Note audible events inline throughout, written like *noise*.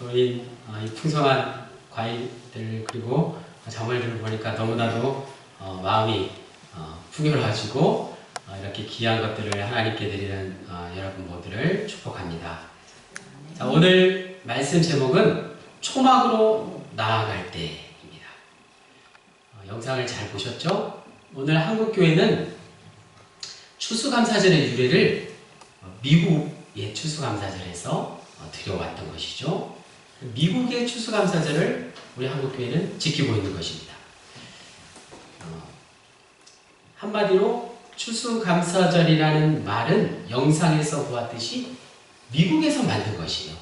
우리 어, 이 풍성한 과일들 그리고 작물들을 보니까 너무나도 어, 마음이 어, 풍요로워지고 어, 이렇게 귀한 것들을 하나님께 드리는 어, 여러분 모두를 축복합니다. 자, 오늘 말씀 제목은 초막으로 나아갈 때입니다. 어, 영상을 잘 보셨죠? 오늘 한국교회는 추수감사절의 유래를 어, 미국의 추수감사절에서 어, 들여왔던 것이죠. 미국의 추수감사절을 우리 한국교회는 지키고 있는 것입니다. 어, 한마디로 추수감사절이라는 말은 영상에서 보았듯이 미국에서 만든 것이에요.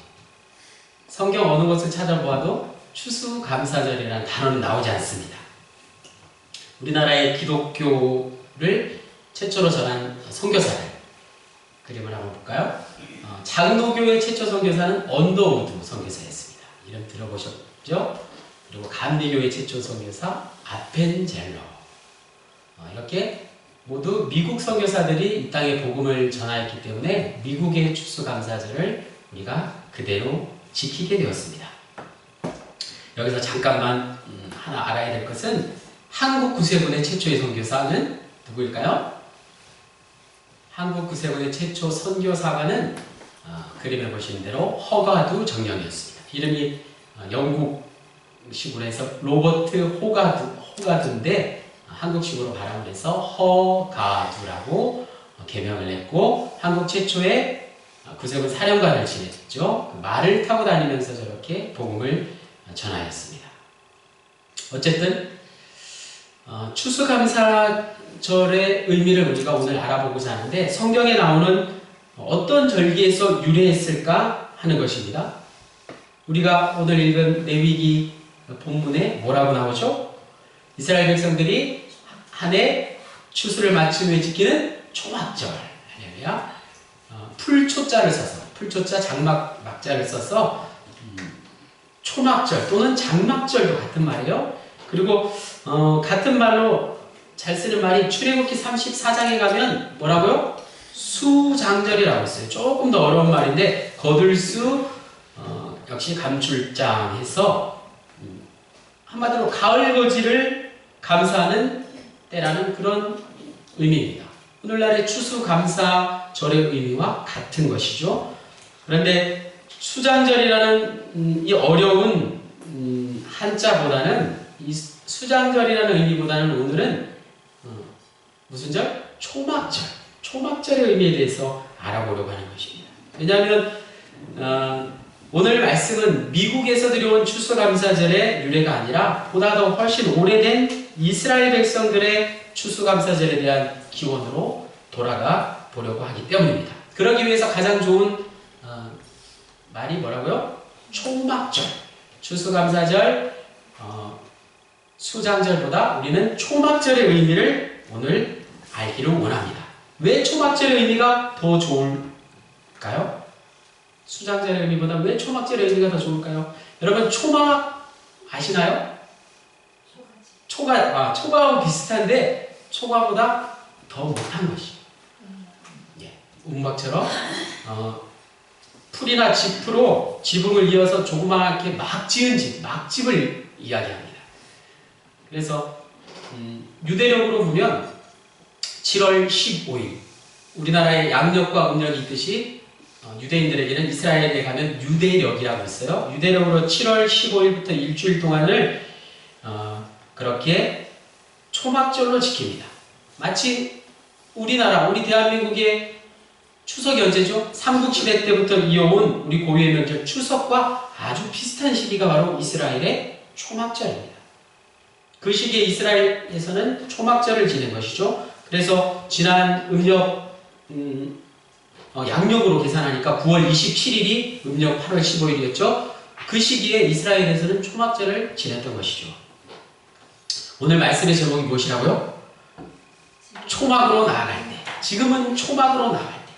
성경 어느 것을 찾아보아도 추수감사절이라는 단어는 나오지 않습니다. 우리나라의 기독교를 최초로 전한 선교사를 그림을 한번 볼까요? 어, 장로교의 최초 선교사는 언더우드 선교사였습니다. 이름 들어보셨죠? 그리고 감리교의 최초 선교사 아펜젤러 어, 이렇게 모두 미국 선교사들이 이 땅에 복음을 전하였기 때문에 미국의 추수감사절을 우리가 그대로 지키게 되었습니다. 여기서 잠깐만 음, 하나 알아야 될 것은 한국 구세군의 최초의 선교사는 누구일까요? 한국 구세군의 최초 선교사관은 어, 그림에 보시는 대로 허가두 정령이었습니다. 이름이 어, 영국식으로 해서 로버트 호가두, 호가두인데 어, 한국식으로 발음을 해서 허가두라고 어, 개명을 했고 한국 최초의 어, 구세군 사령관을 지냈죠. 그 말을 타고 다니면서 저렇게 복음을 어, 전하였습니다. 어쨌든 어, 추수감사절의 의미를 우리가 오늘 알아보고자 하는데 성경에 나오는 어떤 절기에서 유래했을까 하는 것입니다. 우리가 오늘 읽은 레위기 본문에 뭐라고 나오죠? 이스라엘 백성들이 한 해 추수를 마친 후에 지키는 초막절. 할렐루야. 어, 풀초자를 써서 풀초자 장막 막자를 써서 음, 초막절 또는 장막절도 같은 말이에요. 그리고 어, 같은 말로 잘 쓰는 말이 출애굽기 34장에 가면 뭐라고요? 수장절이라고 있어요. 조금 더 어려운 말인데 거들수 어, 역시 감출장 해서 음, 한마디로 가을 거지를 감사하는 때라는 그런 의미입니다. 오늘날의 추수감사절의 의미와 같은 것이죠. 그런데 수장절이라는 음, 이 어려운 음, 한자보다는 이 수장절이라는 의미보다는 오늘은 어, 무슨 절? 초막절. 초막절의 의미에 대해서 알아보려고 하는 것입니다. 왜냐하면 어, 오늘 말씀은 미국에서 들여온 추수감사절의 유래가 아니라 보다 더 훨씬 오래된 이스라엘 백성들의 추수감사절에 대한 기원으로 돌아가 보려고 하기 때문입니다. 그러기 위해서 가장 좋은 어, 말이 뭐라고요? 초막절. 추수감사절, 어, 수장절보다 우리는 초막절의 의미를 오늘 알기를 원합니다. 왜 초막절의 의미가 더 좋을까요? 수장절의 의미보다 왜 초막절의 의미가 더 좋을까요? 여러분 초막 아시나요? 초가 아, 초가하고 비슷한데 초가보다 더 못한 것이. 예, 움막처럼 어, 풀이나 지프로 지붕을 이어서 조그맣게 막 지은 집, 막집을 이야기합니다. 그래서 음, 유대력으로 보면 7월 15일 우리나라에 양력과 음력이 있듯이 어, 유대인들에게는 이스라엘에 가면 유대력이라고 있어요. 유대력으로 7월 15일부터 일주일 동안을 어, 그렇게 초막절로 지킵니다. 마치 우리나라, 우리 대한민국의 추석이 언제죠? 삼국시대 때부터 이어온 우리 고유의 명절 추석과 아주 비슷한 시기가 바로 이스라엘의 초막절입니다. 그 시기에 이스라엘에서는 초막절을 지낸 것이죠. 그래서 지난 음력 음, 어, 양력으로 계산하니까 9월 27일이 음력 8월 15일이었죠. 그 시기에 이스라엘에서는 초막절을 지냈던 것이죠. 오늘 말씀의 제목이 무엇이라고요? 초막으로 나아갈 때. 지금은 초막으로 나아갈 때.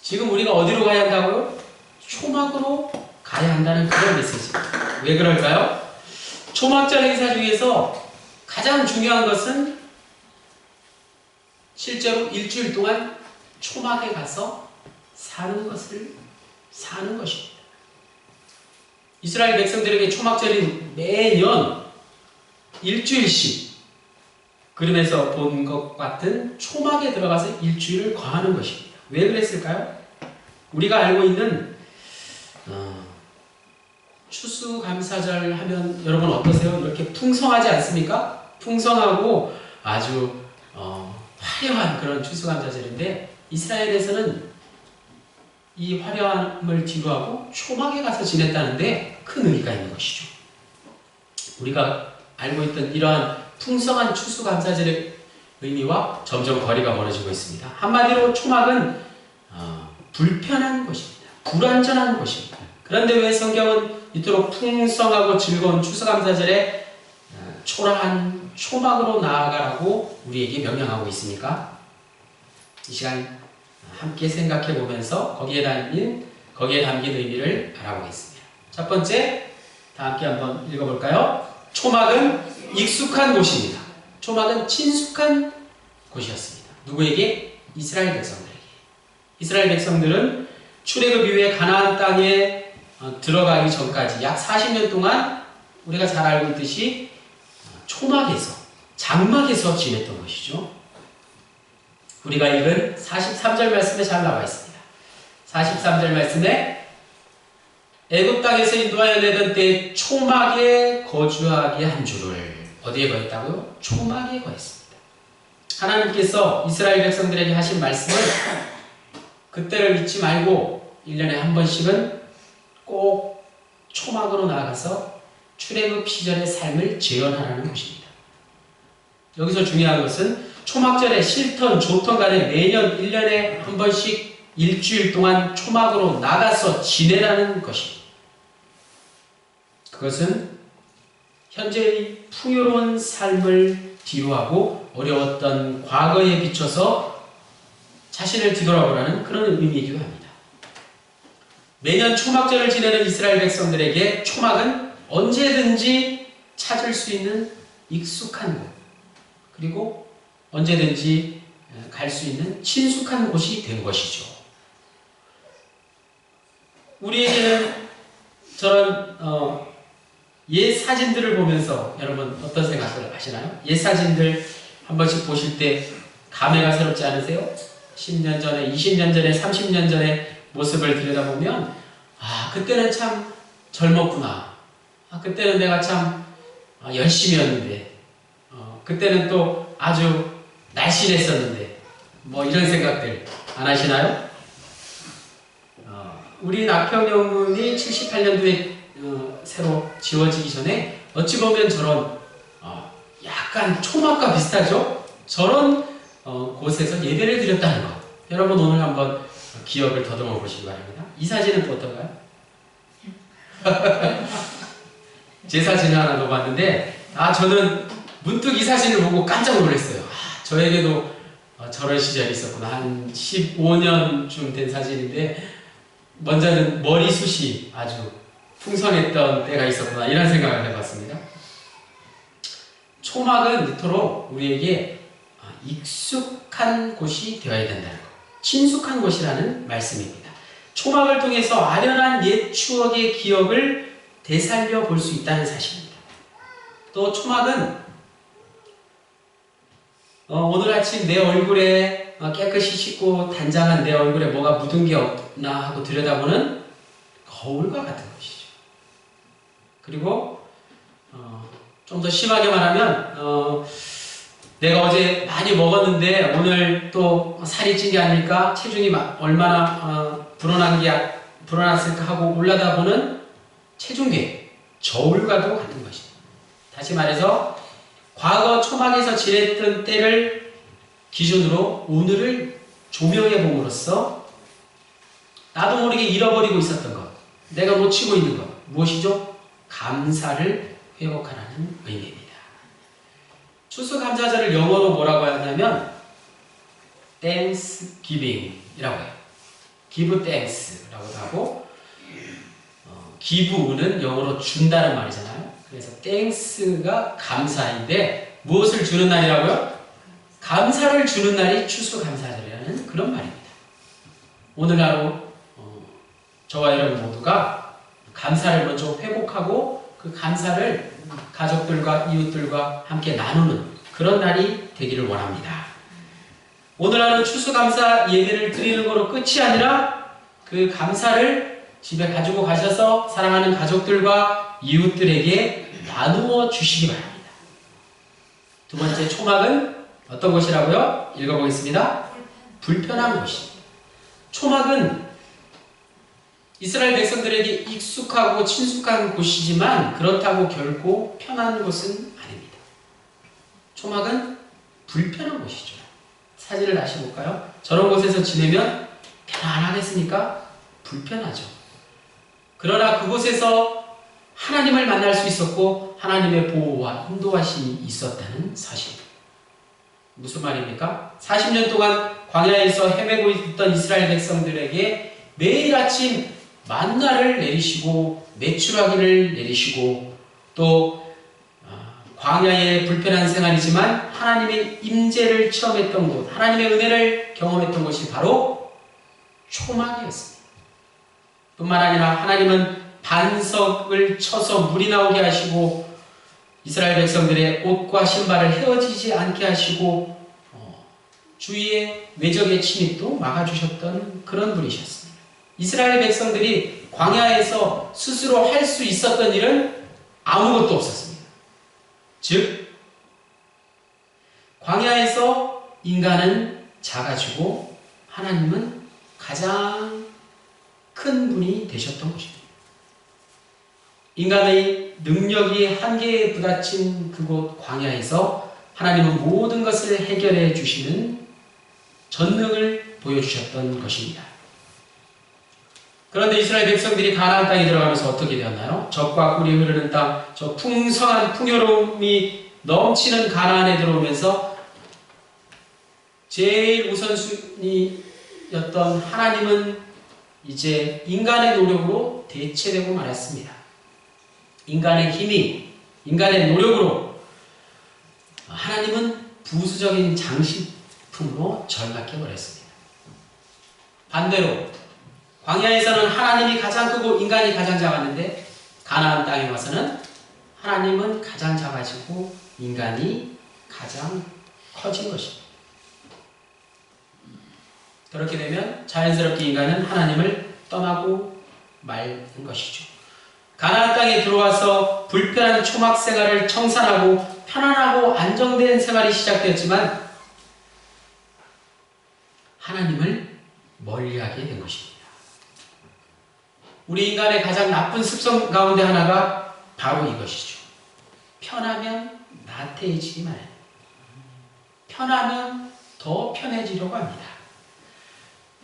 지금 우리가 어디로 가야 한다고요? 초막으로 가야 한다는 그런 메시지입니다. 왜 그럴까요? 초막절 행사 중에서 가장 중요한 것은 실제로 일주일 동안 초막에 가서 사는 것을 사는 것입니다. 이스라엘 백성들에게 초막절이 매년 일주일씩 그림에서 본 것 같은 초막에 들어가서 일주일을 거하는 것입니다. 왜 그랬을까요? 우리가 알고 있는 어, 추수감사절 하면 여러분 어떠세요? 이렇게 풍성하지 않습니까? 풍성하고 아주 어, 화려한 그런 추수감사절인데 이스라엘에서는 이 화려함을 뒤로하고 초막에 가서 지냈다는데 큰 의미가 있는 것이죠. 우리가 알고 있던 이러한 풍성한 추수감사절의 의미와 점점 거리가 멀어지고 있습니다. 한마디로 초막은 어, 불편한 곳입니다. 불완전한 곳입니다. 그런데 왜 성경은 이토록 풍성하고 즐거운 추수감사절에 어, 초라한 초막으로 나아가라고 우리에게 명령하고 있습니까? 이 시간 함께 생각해 보면서 거기에 담긴 거기에 담긴 의미를 알아보겠습니다. 첫 번째, 다 함께 한번 읽어볼까요? 초막은 익숙한 곳입니다. 초막은 친숙한 곳이었습니다. 누구에게? 이스라엘 백성들에게. 이스라엘 백성들은 출애굽 이후에 가나안 땅에 어, 들어가기 전까지 약 40년 동안 우리가 잘 알고 있듯이 어, 초막에서 장막에서 지냈던 것이죠. 우리가 읽은 43절 말씀에 잘 나와 있습니다. 43절 말씀에 애굽 땅에서 인도하여 내던 때 초막에 거주하게 한 줄을 어디에 거했다고요? 초막에 거했습니다. 하나님께서 이스라엘 백성들에게 하신 말씀을 그때를 잊지 말고 1년에 한 번씩은 꼭 초막으로 나아가서 출애굽 시절의 삶을 재현하라는 것입니다. 여기서 중요한 것은 초막절에 실턴, 조턴 간에 매년 1년에 한 번씩 일주일 동안 초막으로 나가서 지내라는 것입니다. 그것은 현재의 풍요로운 삶을 뒤로하고 어려웠던 과거에 비춰서 자신을 뒤돌아보라는 그런 의미이기도 합니다. 매년 초막절을 지내는 이스라엘 백성들에게 초막은 언제든지 찾을 수 있는 익숙한 곳, 그리고 언제든지 갈 수 있는 친숙한 곳이 된 것이죠. 우리에게는 저런 어, 옛 사진들을 보면서 여러분 어떤 생각을 하시나요? 옛 사진들 한 번씩 보실 때 감회가 새롭지 않으세요? 10년 전에, 20년 전에, 30년 전에 모습을 들여다보면 아 그때는 참 젊었구나. 아 그때는 내가 참 아, 열심히 했는데 어, 그때는 또 아주 날씬했었는데 뭐 이런 생각들 안 하시나요? 어, 우리 낙평연구원이 78년도에 어, 새로 지워지기 전에 어찌 보면 저런 어, 약간 초막과 비슷하죠? 저런 어, 곳에서 예배를 드렸다는 것. 여러분 오늘 한번 기억을 더듬어 보시기 바랍니다. 이 사진은 또 어떤가요? *laughs* 제 사진을 하나 넣어봤는데 아 저는 문득 이 사진을 보고 깜짝 놀랐어요. 아, 저에게도 어, 저런 시절이 있었구나. 한 15년쯤 된 사진인데 먼저는 머리숱이 아주 풍성했던 때가 있었구나 이런 생각을 해봤습니다. 초막은 이토록 우리에게 아, 익숙한 곳이 되어야 된다는 것, 친숙한 곳이라는 말씀입니다. 초막을 통해서 아련한 옛 추억의 기억을 되살려 볼 수 있다는 사실입니다. 또 초막은 어, 오늘 아침 내 얼굴에 어, 깨끗이 씻고 단장한 내 얼굴에 뭐가 묻은 게 없나 하고 들여다보는 거울과 같은 것이죠. 그리고 어, 좀 더 심하게 말하면 어, 내가 어제 많이 먹었는데 오늘 또 살이 찐 게 아닐까 체중이 마- 얼마나 어, 불어난 게 아- 불어났을까 하고 올라다 보는 체중계 저울과도 같은 것입니다. 다시 말해서 과거 초막에서 지냈던 때를 기준으로 오늘을 조명해 봄으로써 나도 모르게 잃어버리고 있었던 것, 내가 놓치고 있는 것 무엇이죠? 감사를 회복하라는 의미입니다. 추수감사절을 영어로 뭐라고 하냐면 Thanksgiving이라고 해요. Give thanks라고도 하고 어, give는 영어로 준다는 말이잖아요. Thanks가 감사인데 무엇을 주는 날이라고요? 감사를 주는 날이 추수감사절이라는 그런 말입니다. 오늘 하루 어, 저와 여러분 모두가 감사를 먼저 회복하고 그 감사를 가족들과 이웃들과 함께 나누는 그런 날이 되기를 원합니다. 오늘 하는 추수감사 예배를 드리는 거로 끝이 아니라 그 감사를 집에 가지고 가셔서 사랑하는 가족들과 이웃들에게 나누어 주시기 바랍니다. 두 번째 초막은 어떤 것이라고요? 읽어보겠습니다. 불편한 것입니다. 초막은 이스라엘 백성들에게 익숙하고 친숙한 곳이지만 그렇다고 결코 편한 곳은 아닙니다. 초막은 불편한 곳이죠. 사진을 다시 볼까요? 저런 곳에서 지내면 편안하겠습니까? 불편하죠. 그러나 그곳에서 하나님을 만날 수 있었고 하나님의 보호와 인도하심이 있었다는 사실. 무슨 말입니까? 40년 동안 광야에서 헤매고 있던 이스라엘 백성들에게 매일 아침 만나를 내리시고 매출하기를 내리시고 또 아, 광야의 불편한 생활이지만 하나님의 임재를 체험했던 곳, 하나님의 은혜를 경험했던 곳이 바로 초막이었습니다. 뿐만 아니라 하나님은 반석을 쳐서 물이 나오게 하시고 이스라엘 백성들의 옷과 신발을 헤어지지 않게 하시고 어, 주위의 외적의 침입도 막아주셨던 그런 분이셨습니다. 이스라엘 백성들이 광야에서 스스로 할 수 있었던 일은 아무것도 없었습니다. 즉, 광야에서 인간은 작아지고 하나님은 가장 큰 분이 되셨던 것입니다. 인간의 능력이 한계에 부딪힌 그곳 광야에서 하나님은 모든 것을 해결해 주시는 전능을 보여주셨던 것입니다. 그런데 이스라엘 백성들이 가나안 땅에 들어가면서 어떻게 되었나요? 적과 꿀이 흐르는 땅, 저 풍성한 풍요로움이 넘치는 가나안에 들어오면서 제일 우선순위였던 하나님은 이제 인간의 노력으로 대체되고 말았습니다. 인간의 힘이, 인간의 노력으로 하나님은 부수적인 장식품으로 절망해 버렸습니다. 반대로 광야에서는 하나님이 가장 크고 인간이 가장 작았는데 가나안 땅에 와서는 하나님은 가장 작아지고 인간이 가장 커진 것입니다. 그렇게 되면 자연스럽게 인간은 하나님을 떠나고 말는 것이죠. 가나안 땅에 들어와서 불편한 초막 생활을 청산하고 편안하고 안정된 생활이 시작되었지만 하나님을 멀리하게 된 것입니다. 우리 인간의 가장 나쁜 습성 가운데 하나가 바로 이것이죠. 편하면 나태해지기 마련. 편하면 더 편해지려고 합니다.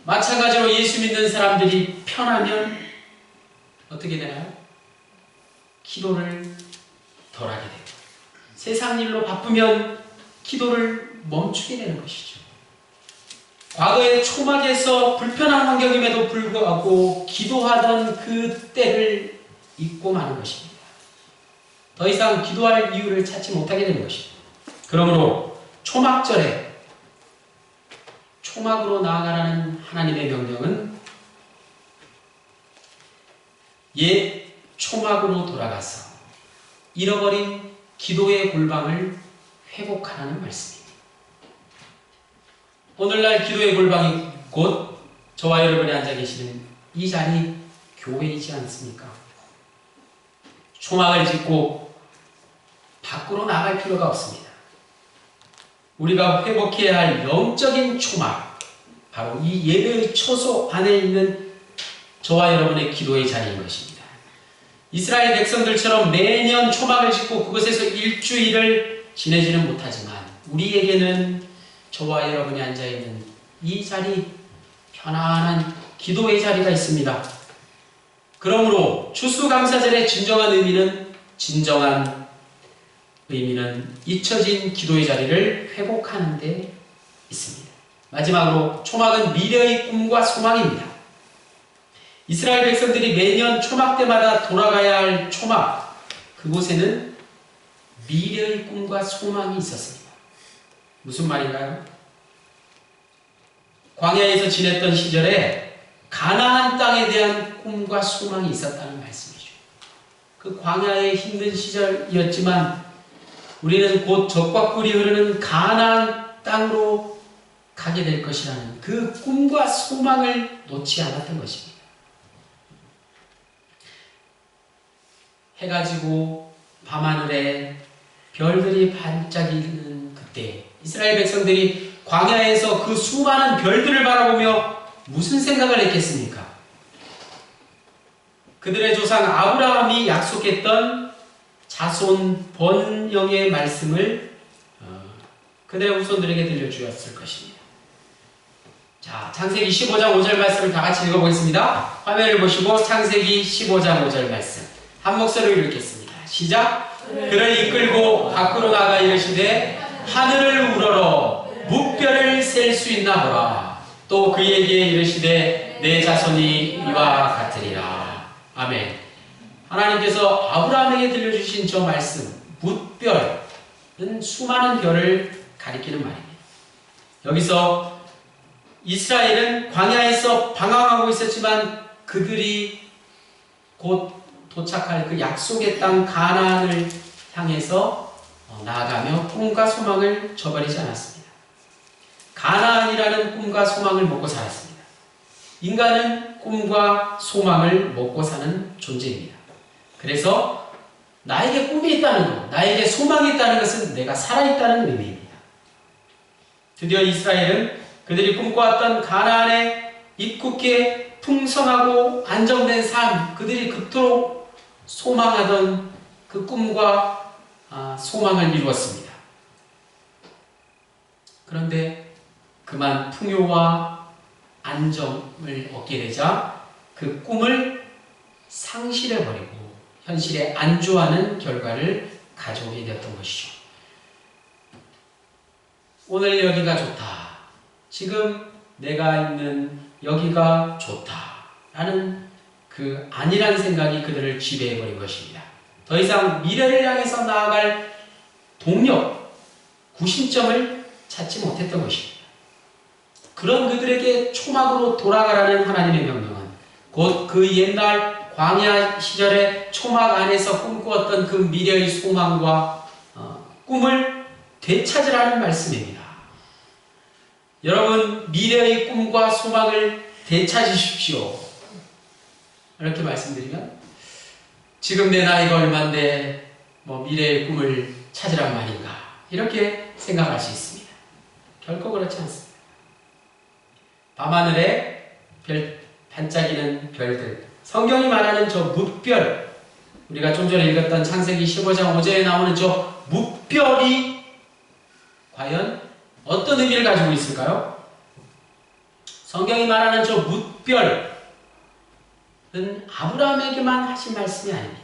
마찬가지로 예수 믿는 사람들이 편하면 어떻게 되나요? 기도를 덜 하게 되고 세상 일로 바쁘면 기도를 멈추게 되는 것이죠. 과거의 초막에서 불편한 환경임에도 불구하고 기도하던 그 때를 잊고 마는 것입니다. 더 이상 기도할 이유를 찾지 못하게 되는 것입니다. 그러므로 초막절에 초막으로 나아가라는 하나님의 명령은 옛 초막으로 돌아가서 잃어버린 기도의 골방을 회복하라는 말씀입니다. 오늘날 기도의 골방이 곧 저와 여러분이 앉아 계시는 이 자리 교회이지 않습니까? 초막을 짓고 밖으로 나갈 필요가 없습니다. 우리가 회복해야 할 영적인 초막, 바로 이 예배의 초소 안에 있는 저와 여러분의 기도의 자리인 것입니다. 이스라엘 백성들처럼 매년 초막을 짓고 그곳에서 일주일을 지내지는 못하지만 우리에게는 저와 여러분이 앉아있는 이 자리, 편안한 기도의 자리가 있습니다. 그러므로 추수감사절의 진정한 의미는 진정한 의미는 잊혀진 기도의 자리를 회복하는 데 있습니다. 마지막으로 초막은 미래의 꿈과 소망입니다. 이스라엘 백성들이 매년 초막 때마다 돌아가야 할 초막, 그곳에는 미래의 꿈과 소망이 있었습니다. 무슨 말인가요? 광야에서 지냈던 시절에 가나안 땅에 대한 꿈과 소망이 있었다는 말씀이죠. 그 광야의 힘든 시절이었지만 우리는 곧 적과 꿀이 흐르는 가나안 땅으로 가게 될 것이라는 그 꿈과 소망을 놓지 않았던 것입니다. 해가 지고 밤하늘에 별들이 반짝이는 그때 이스라엘 백성들이 광야에서 그 수많은 별들을 바라보며 무슨 생각을 했겠습니까? 그들의 조상 아브라함이 약속했던 자손 번영의 말씀을 어, 그들의 후손들에게 들려주었을 것입니다. 자, 창세기 15장 5절 말씀을 다 같이 읽어보겠습니다. 화면을 보시고 창세기 15장 5절 말씀 한 목소리로 읽겠습니다. 시작. 그를 이끌고 밖으로 나가 이르시되 하늘을 우러러 묵별을 셀 수 있나 보라. 또 그에게 이르시되 내 자손이 이와 같으리라. 아멘. 하나님께서 아브라함에게 들려주신 저 말씀, 뭇별은 수많은 별을 가리키는 말입니다. 여기서 이스라엘은 광야에서 방황하고 있었지만 그들이 곧 도착할 그 약속의 땅 가나안을 향해서 어, 나아가며 꿈과 소망을 저버리지 않았습니다. 가나안이라는 꿈과 소망을 먹고 살았습니다. 인간은 꿈과 소망을 먹고 사는 존재입니다. 그래서 나에게 꿈이 있다는 것, 나에게 소망이 있다는 것은 내가 살아있다는 의미입니다. 드디어 이스라엘은 그들이 꿈꿔왔던 가나안의 입국해 풍성하고 안정된 삶, 그들이 그토록 소망하던 그 꿈과 아, 소망을 이루었습니다. 그런데 그만 풍요와 안정을 얻게 되자 그 꿈을 상실해버리고 현실에 안주하는 결과를 가져오게 되었던 것이죠. 오늘 여기가 좋다. 지금 내가 있는 여기가 좋다. 라는 그 아니란 생각이 그들을 지배해버린 것입니다. 더 이상 미래를 향해서 나아갈 동력, 구심점을 찾지 못했던 것입니다. 그런 그들에게 초막으로 돌아가라는 하나님의 명령은 곧 그 옛날 광야 시절의 초막 안에서 꿈꾸었던 그 미래의 소망과 어, 꿈을 되찾으라는 말씀입니다. 여러분 미래의 꿈과 소망을 되찾으십시오. 이렇게 말씀드리면 지금 내 나이가 얼마인데 뭐 미래의 꿈을 찾으란 말인가 이렇게 생각할 수 있습니다. 결코 그렇지 않습니다. 밤하늘에 별 반짝이는 별들 성경이 말하는 저 묵별 우리가 좀 전에 읽었던 창세기 15장 5절에 나오는 저 묵별이 과연 어떤 의미를 가지고 있을까요? 성경이 말하는 저 묵별은 아브라함에게만 하신 말씀이 아닙니다.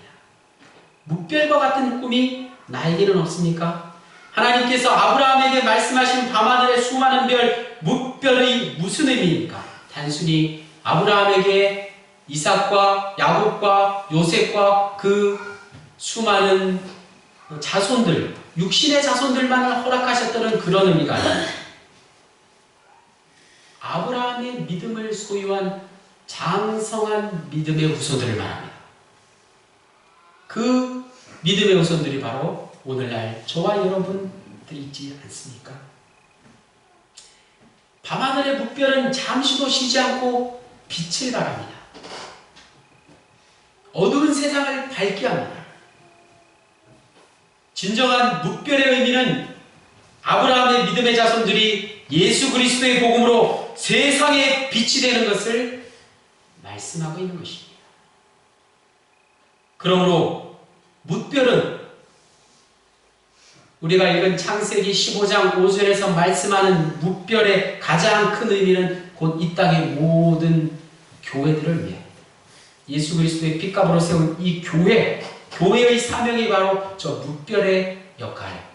묵별과 같은 꿈이 나에게는 없습니까? 하나님께서 아브라함에게 말씀하신 밤하늘의 수많은 별, 묵별의 무슨 의미입니까? 단순히 아브라함에게 이삭과 야곱과 요셉과 그 수많은 자손들, 육신의 자손들만을 허락하셨다는 그런 의미가 아닙니다. 아브라함의 믿음을 소유한 장성한 믿음의 후손들을 말합니다. 그 믿음의 후손들이 바로 오늘날 저와 여러분들이지 않습니까? 밤하늘의 묵별은 잠시도 쉬지 않고 빛을 발합니다. 어두운 세상을 밝게 합니다. 진정한 묵별의 의미는 아브라함의 믿음의 자손들이 예수 그리스도의 복음으로 세상에 빛이 되는 것을 말씀하고 있는 것입니다. 그러므로 묵별은 우리가 읽은 창세기 15장 5절에서 말씀하는 묵별의 가장 큰 의미는 곧 이 땅의 모든 교회들을 위해 예수 그리스도의 핏값으로 세운 이 교회, 교회의 사명이 바로 저 묵별의 역할,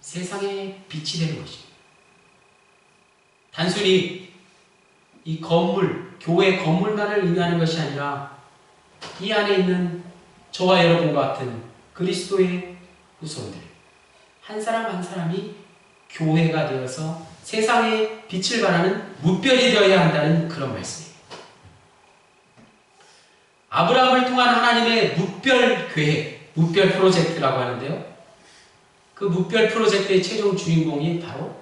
세상에 빛이 되는 것입니다. 단순히 이 건물, 교회 건물만을 의미하는 것이 아니라 이 안에 있는 저와 여러분과 같은 그리스도의 후손들, 한 사람 한 사람이 교회가 되어서 세상에 빛을 발하는 무별이 되어야 한다는 그런 말씀입니다. 아브라함을 통한 하나님의 무별 계획, 무별 프로젝트라고 하는데요. 그 무별 프로젝트의 최종 주인공이 바로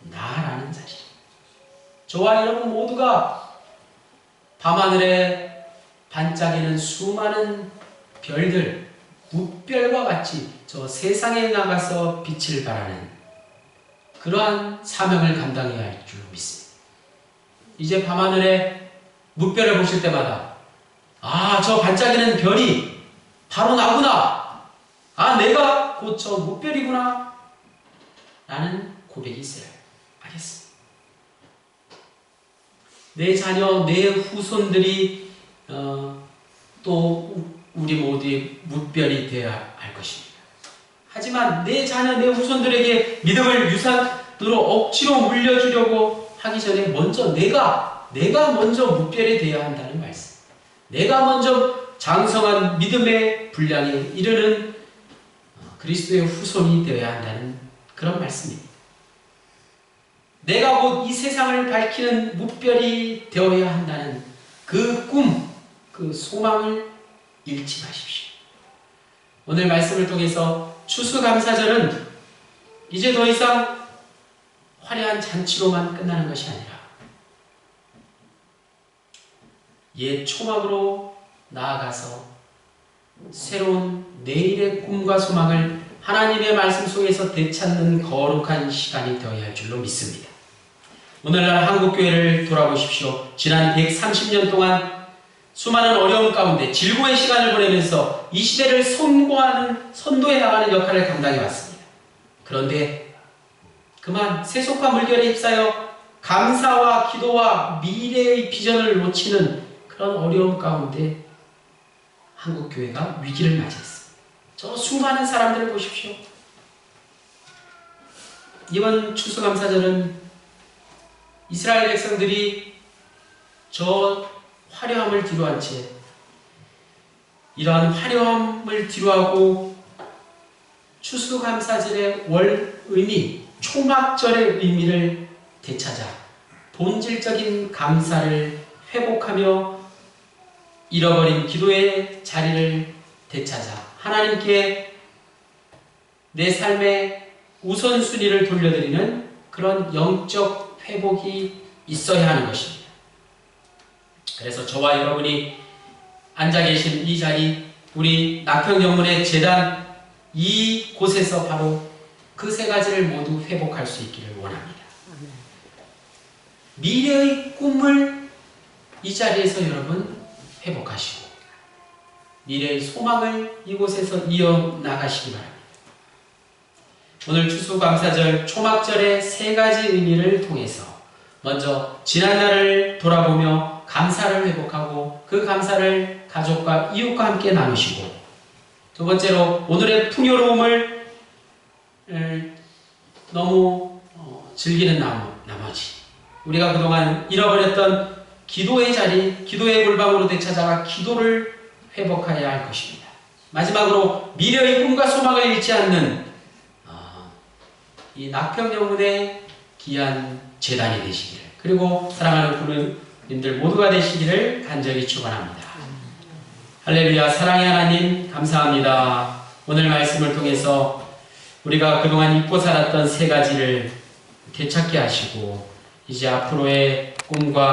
나라는 사실. 저와 여러분 모두가 밤하늘에 반짝이는 수많은 별들, 무별과 같이 저 세상에 나가서 빛을 발하는 그러한 사명을 감당해야 할 줄 믿습니다. 이제 밤하늘에 무별을 보실 때마다 아, 저 반짝이는 별이 바로 나구나. 아, 내가 곧 저 무별이구나. 라는 고백이 있어요. 알겠습니다. 내 자녀, 내 후손들이 어, 또 우- 우리 모두의 무별이 되어야 할 것입니다. 하지만 내 자녀, 내 후손들에게 믿음을 유산으로 억지로 물려주려고 하기 전에 먼저 내가 내가 먼저 무별이 되어야 한다는 말씀. 내가 먼저 장성한 믿음의 분량에 이르는 어, 그리스도의 후손이 되어야 한다는 그런 말씀입니다. 내가 곧 이 세상을 밝히는 무별이 되어야 한다는 그 꿈, 그 소망을 잃지 마십시오. 오늘 말씀을 통해서 추수감사절은 이제 더 이상 화려한 잔치로만 끝나는 것이 아니라 옛 초막으로 나아가서 새로운 내일의 꿈과 소망을 하나님의 말씀 속에서 되찾는 거룩한 시간이 되어야 할 줄로 믿습니다. 오늘날 한국교회를 돌아보십시오. 지난 130년 동안 수많은 어려움 가운데 질고의 시간을 보내면서 이 시대를 선고하는, 선도해 나가는 역할을 감당해 왔습니다. 그런데 그만 세속과 물결에 휩싸여 감사와 기도와 미래의 비전을 놓치는 그런 어려움 가운데 한국교회가 위기를 맞이했습니다. 저 수많은 사람들을 보십시오. 이번 추수감사절은 이스라엘 백성들이 저 화려함을 뒤로한 채 이러한 화려함을 뒤로하고 추수감사절의 월 의미, 초막절의 의미를 되찾아 본질적인 감사를 회복하며 잃어버린 기도의 자리를 되찾아 하나님께 내 삶의 우선순위를 돌려드리는 그런 영적 회복이 있어야 하는 것입니다. 그래서 저와 여러분이 앉아 계신 이 자리, 우리 낙평영문의 재단 이 곳에서 바로 그 세 가지를 모두 회복할 수 있기를 원합니다. 미래의 꿈을 이 자리에서 여러분 회복하시고 미래의 소망을 이곳에서 이어 나가시기 바랍니다. 오늘 추수감사절 초막절의 세 가지 의미를 통해서 먼저 지난날을 돌아보며 감사를 회복하고 그 감사를 가족과 이웃과 함께 나누시고 두 번째로 오늘의 풍요로움을 을, 너무 어, 즐기는 나머, 나머지 우리가 그동안 잃어버렸던 기도의 자리, 기도의 골방으로 되찾아가 기도를 회복하여야 할 것입니다. 마지막으로 미래의 꿈과 소망을 잃지 않는 어, 이 낙평영문의 귀한 재단이 되시기를 그리고 사랑하는 부모님들 모두가 되시기를 간절히 축원합니다. 할렐루야 사랑의 하나님 감사합니다. 오늘 말씀을 통해서 우리가 그동안 잊고 살았던 세 가지를 되찾게 하시고 이제 앞으로의 꿈과